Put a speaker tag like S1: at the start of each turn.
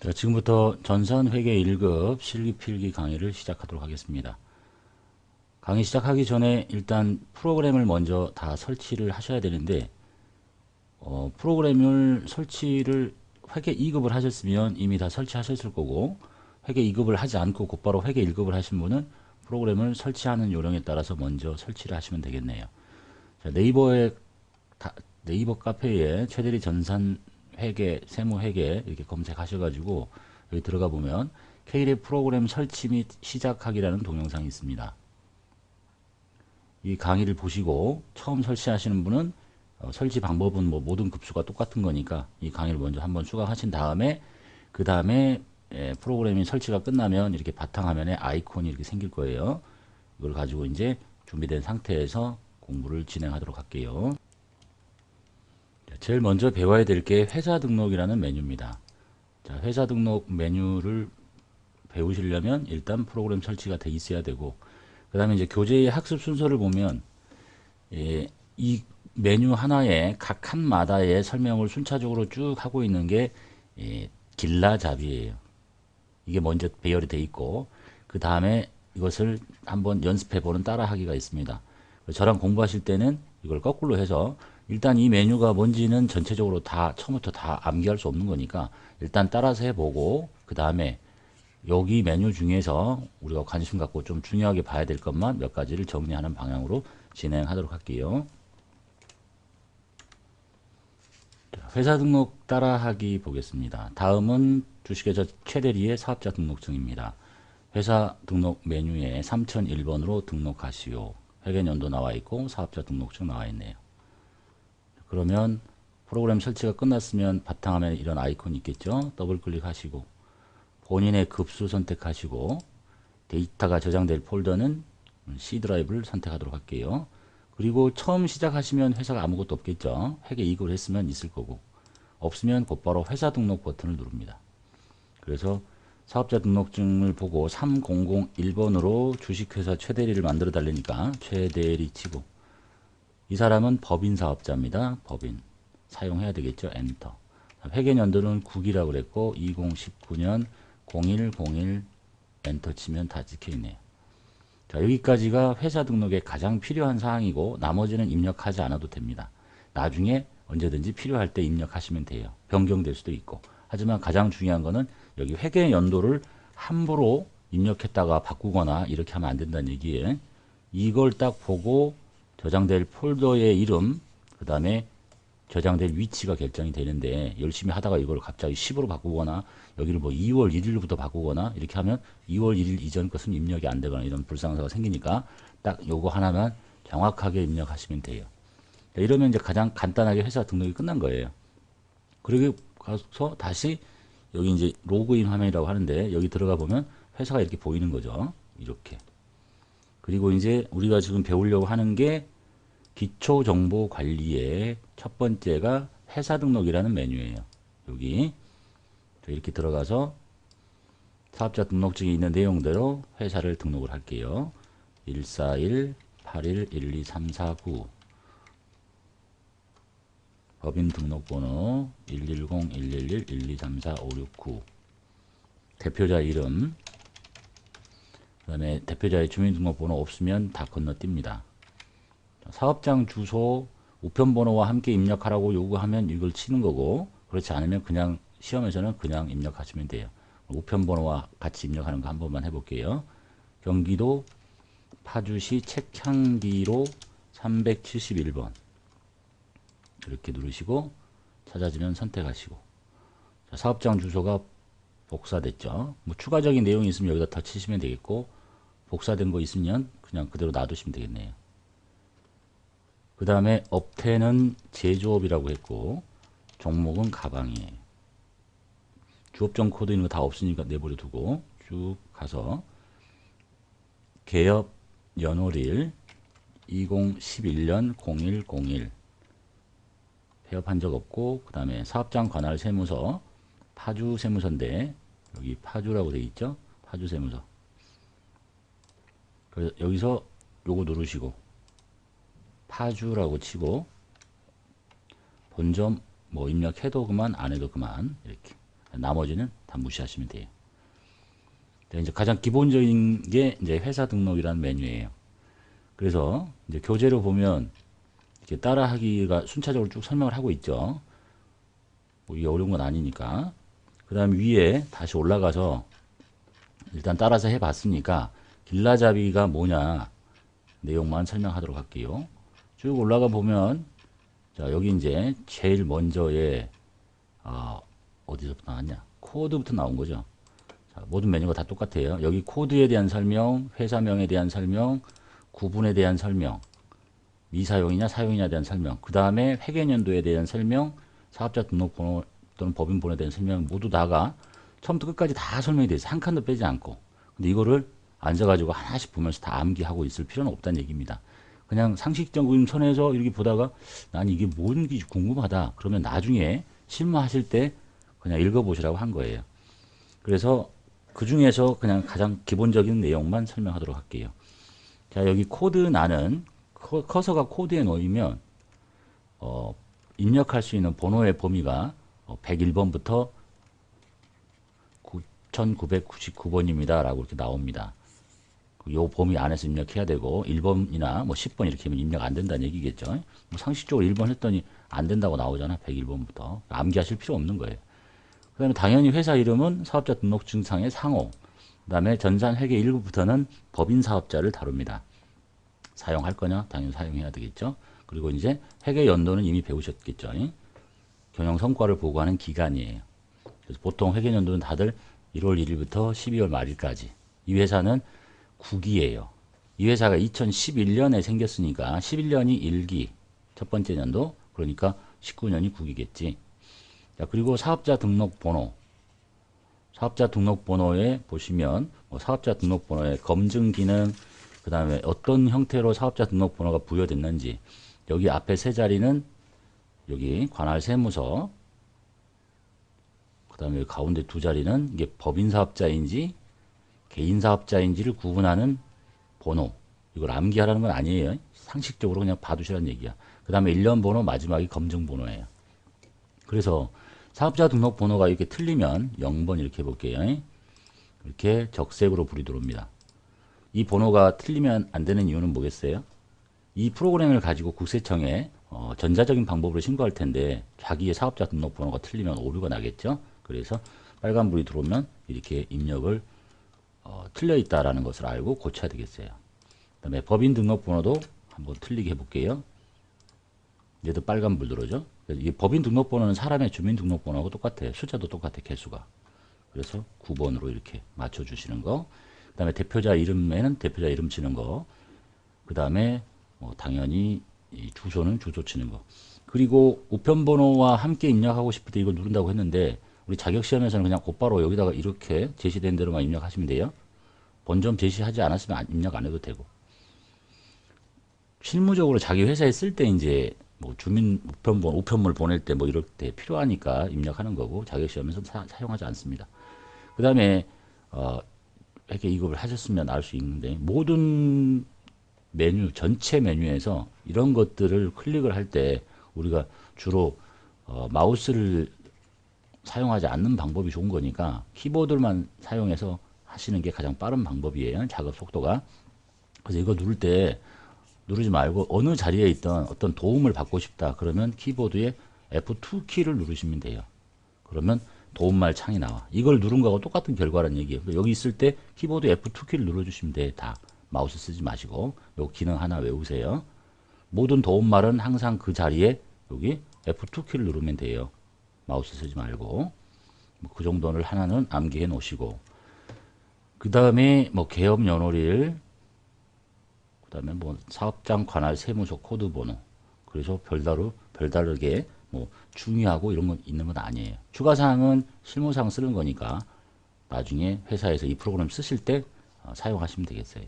S1: 자, 지금부터 전산회계 1급 실기필기 강의를 시작하도록 하겠습니다. 강의 시작하기 전에 일단 프로그램을 먼저 다 설치를 하셔야 되는데 어, 프로그램을 설치를 회계 2급을 하셨으면 이미 다 설치하셨을 거고 회계 2급을 하지 않고 곧바로 회계 1급을 하신 분은 프로그램을 설치하는 요령에 따라서 먼저 설치를 하시면 되겠네요. 자, 네이버에 다, 네이버 카페에 최대리 전산 회계, 세무 회계 이렇게 검색하셔가지고 여기 들어가 보면 K랩 프로그램 설치 및 시작하기라는 동영상이 있습니다. 이 강의를 보시고 처음 설치하시는 분은 어, 설치 방법은 뭐 모든 급수가 똑같은 거니까 이 강의를 먼저 한번 수강하신 다음에 그 다음에 예, 프로그램이 설치가 끝나면 이렇게 바탕화면에 아이콘이 이렇게 생길 거예요. 이걸 가지고 이제 준비된 상태에서 공부를 진행하도록 할게요. 제일 먼저 배워야 될 게 회사 등록이라는 메뉴입니다. 자, 회사 등록 메뉴를 배우시려면 일단 프로그램 설치가 돼 있어야 되고 그 다음에 이제 교재의 학습 순서를 보면 예, 이 메뉴 하나에 각 칸마다의 설명을 순차적으로 쭉 하고 있는 게 예, 길라잡이에요. 이게 먼저 배열이 돼 있고 그 다음에 이것을 한번 연습해 보는 따라하기가 있습니다. 저랑 공부하실 때는 이걸 거꾸로 해서 일단 이 메뉴가 뭔지는 전체적으로 다 처음부터 다 암기할 수 없는 거니까 일단 따라서 해보고 그 다음에 여기 메뉴 중에서 우리가 관심 갖고 좀 중요하게 봐야 될 것만 몇 가지를 정리하는 방향으로 진행하도록 할게요. 회사 등록 따라하기 보겠습니다. 다음은 주식회사 최대리의 사업자 등록증입니다. 회사 등록 메뉴에 3001번으로 등록하시오. 회계연도 나와 있고 사업자 등록증 나와 있네요. 그러면 프로그램 설치가 끝났으면 바탕화면에 이런 아이콘이 있겠죠. 더블 클릭하시고 본인의 급수 선택하시고 데이터가 저장될 폴더는 C 드라이브를 선택하도록 할게요. 그리고 처음 시작하시면 회사가 아무것도 없겠죠. 회계 이익을 했으면 있을 거고 없으면 곧바로 회사 등록 버튼을 누릅니다. 그래서 사업자 등록증을 보고 3001번으로 주식회사 최대리를 만들어 달라니까 최대리 치고 이 사람은 법인 사업자입니다. 법인 사용해야 되겠죠. 엔터 회계 연도는 9기라고 그랬고 2019년 0101 엔터 치면 다 찍혀있네요. 자 여기까지가 회사 등록에 가장 필요한 사항이고 나머지는 입력하지 않아도 됩니다. 나중에 언제든지 필요할 때 입력하시면 돼요. 변경될 수도 있고 하지만 가장 중요한 거는 여기 회계 연도를 함부로 입력했다가 바꾸거나 이렇게 하면 안 된다는 얘기예요. 이걸 딱 보고 저장될 폴더의 이름 그 다음에 저장될 위치가 결정이 되는데 열심히 하다가 이걸 갑자기 10으로 바꾸거나 여기를 뭐 2월 1일부터 바꾸거나 이렇게 하면 2월 1일 이전 것은 입력이 안 되거나 이런 불상사가 생기니까 딱 요거 하나만 정확하게 입력하시면 돼요. 이러면 이제 가장 간단하게 회사 등록이 끝난 거예요. 그리고 가서 다시 여기 이제 로그인 화면이라고 하는데 여기 들어가 보면 회사가 이렇게 보이는 거죠. 이렇게. 그리고 이제 우리가 지금 배우려고 하는 게 기초정보관리의 첫 번째가 회사 등록이라는 메뉴예요. 여기 이렇게 들어가서 사업자 등록증에 있는 내용대로 회사를 등록을 할게요. 141 81 12349 법인 등록번호 110 111 1234 569 대표자 이름 그 다음에 대표자의 주민등록번호 없으면 다 건너뜁니다. 사업장 주소 우편번호와 함께 입력하라고 요구하면 이걸 치는 거고 그렇지 않으면 그냥 시험에서는 그냥 입력하시면 돼요. 우편번호와 같이 입력하는 거 한 번만 해볼게요. 경기도 파주시 책향기로 371번 이렇게 누르시고 찾아지면 선택하시고 자, 사업장 주소가 복사됐죠. 뭐 추가적인 내용이 있으면 여기다 더 치시면 되겠고 복사된 거 있으면 그냥 그대로 놔두시면 되겠네요. 그 다음에 업태는 제조업이라고 했고 종목은 가방이에요. 주업종 코드 있는 거다 없으니까 내버려 두고 쭉 가서 개업 연월일 2011년 0101 폐업한 적 없고 그 다음에 사업장 관할 세무서 파주 세무서인데 여기 파주라고 되어 있죠 파주 세무서 여기서 요거 누르시고 파주라고 치고 본점 뭐 입력해도 그만 안 해도 그만 이렇게 나머지는 다 무시하시면 돼요. 자, 이제 가장 기본적인 게 이제 회사 등록이라는 메뉴예요. 그래서 이제 교재로 보면 이렇게 따라하기가 순차적으로 쭉 설명을 하고 있죠. 뭐 이게 어려운 건 아니니까. 그 다음 위에 다시 올라가서 일단 따라서 해봤으니까 길라잡이가 뭐냐 내용만 설명하도록 할게요. 쭉 올라가 보면 자 여기 이제 제일 먼저에 아, 어디서부터 나왔냐 코드부터 나온 거죠. 자, 모든 메뉴가 다 똑같아요. 여기 코드에 대한 설명, 회사명에 대한 설명, 구분에 대한 설명, 미사용이냐 사용이냐에 대한 설명, 그 다음에 회계연도에 대한 설명, 사업자 등록번호 또는 법인번호에 대한 설명 모두 다가 처음부터 끝까지 다 설명이 돼 있어요. 한 칸도 빼지 않고. 근데 이거를 앉아가지고 하나씩 보면서 다 암기하고 있을 필요는 없다는 얘기입니다. 그냥 상식적인 선에서 이렇게 보다가 난 이게 뭔지 궁금하다. 그러면 나중에 실무하실 때 그냥 읽어보시라고 한 거예요. 그래서 그 중에서 그냥 가장 기본적인 내용만 설명하도록 할게요. 자, 여기 코드 나는 커- 커서가 코드에 놓이면 어, 입력할 수 있는 번호의 범위가 어, 101번부터 9999번입니다. 라고 이렇게 나옵니다. 요 범위 안에서 입력해야 되고 1번이나 뭐 10번 이렇게 하면 입력 안 된다는 얘기겠죠. 뭐 상식적으로 1번 했더니 안 된다고 나오잖아. 101번부터. 암기하실 필요 없는 거예요. 그 다음에 당연히 회사 이름은 사업자 등록증상의 상호. 그 다음에 전산 회계 1부부터는 법인 사업자를 다룹니다. 사용할 거냐? 당연히 사용해야 되겠죠. 그리고 이제 회계 연도는 이미 배우셨겠죠. 경영 성과를 보고하는 기간이에요. 그래서 보통 회계 연도는 다들 1월 1일부터 12월 말일까지. 이 회사는 9기예요. 이 회사가 2011년에 생겼으니까 11년이 1기 첫 번째 년도 그러니까 19년이 9기겠지. 자, 그리고 사업자 등록 번호. 사업자 등록 번호에 보시면 뭐 사업자 등록 번호의 검증 기능, 그 다음에 어떤 형태로 사업자 등록 번호가 부여됐는지 여기 앞에 세 자리는 여기 관할 세무서 그 다음에 가운데 두 자리는 이게 법인 사업자인지 개인 사업자인지를 구분하는 번호 이걸 암기하라는 건 아니에요. 상식적으로 그냥 봐두시라는 얘기야. 그 다음에 1년 번호 마지막이 검증 번호예요. 그래서 사업자 등록 번호가 이렇게 틀리면 0번 이렇게 해볼게요. 이렇게 적색으로 불이 들어옵니다. 이 번호가 틀리면 안 되는 이유는 뭐겠어요? 이 프로그램을 가지고 국세청에 어, 전자적인 방법으로 신고할 텐데 자기의 사업자 등록번호가 틀리면 오류가 나겠죠. 그래서 빨간불이 들어오면 이렇게 입력을 어, 틀려 있다라는 것을 알고 고쳐야 되겠어요. 그 다음에 법인 등록번호도 한번 틀리게 해볼게요. 얘도 빨간불 들어오죠. 이 법인 등록번호는 사람의 주민등록번호하고 똑같아요. 숫자도 똑같아 개수가. 그래서 9번으로 이렇게 맞춰주시는 거. 그 다음에 대표자 이름에는 대표자 이름 치는 거. 그 다음에 뭐 당연히 이 주소는 주소 치는 거. 그리고 우편번호와 함께 입력하고 싶을 때 이걸 누른다고 했는데 우리 자격시험에서는 그냥 곧바로 여기다가 이렇게 제시된 대로만 입력하시면 돼요. 본점 제시하지 않았으면 안- 입력 안 해도 되고. 실무적으로 자기 회사에 쓸 때 이제 뭐 주민 우편번 우편물 보낼 때 뭐 이럴 때 필요하니까 입력하는 거고 자격시험에서 사, 사용하지 않습니다. 그 다음에 어, 이렇게 이걸 하셨으면 알 수 있는데 모든 메뉴 전체 메뉴에서 이런 것들을 클릭을 할 때 우리가 주로 어, 마우스를 사용하지 않는 방법이 좋은 거니까 키보드만 사용해서 하시는 게 가장 빠른 방법이에요. 작업 속도가. 그래서 이거 누를 때 누르지 말고 어느 자리에 있던 어떤 도움을 받고 싶다. 그러면 키보드에 F2 키를 누르시면 돼요. 그러면 도움말 창이 나와. 이걸 누른 거하고 똑같은 결과라는 얘기예요. 여기 있을 때 키보드 F2 키를 눌러주시면 돼. 다. 마우스 쓰지 마시고 요 기능 하나 외우세요. 모든 도움말은 항상 그 자리에 여기 F2 키를 누르면 돼요. 마우스 쓰지 말고 뭐 그 정도를 하나는 암기해 놓으시고 그 다음에 뭐 개업 연월일 그 다음에 뭐 사업장 관할 세무서 코드 번호 그래서 별다르 별다르게 뭐 중요하고 이런 건 있는 건 아니에요. 추가 사항은 실무상 쓰는 거니까 나중에 회사에서 이 프로그램 쓰실 때 어, 사용하시면 되겠어요.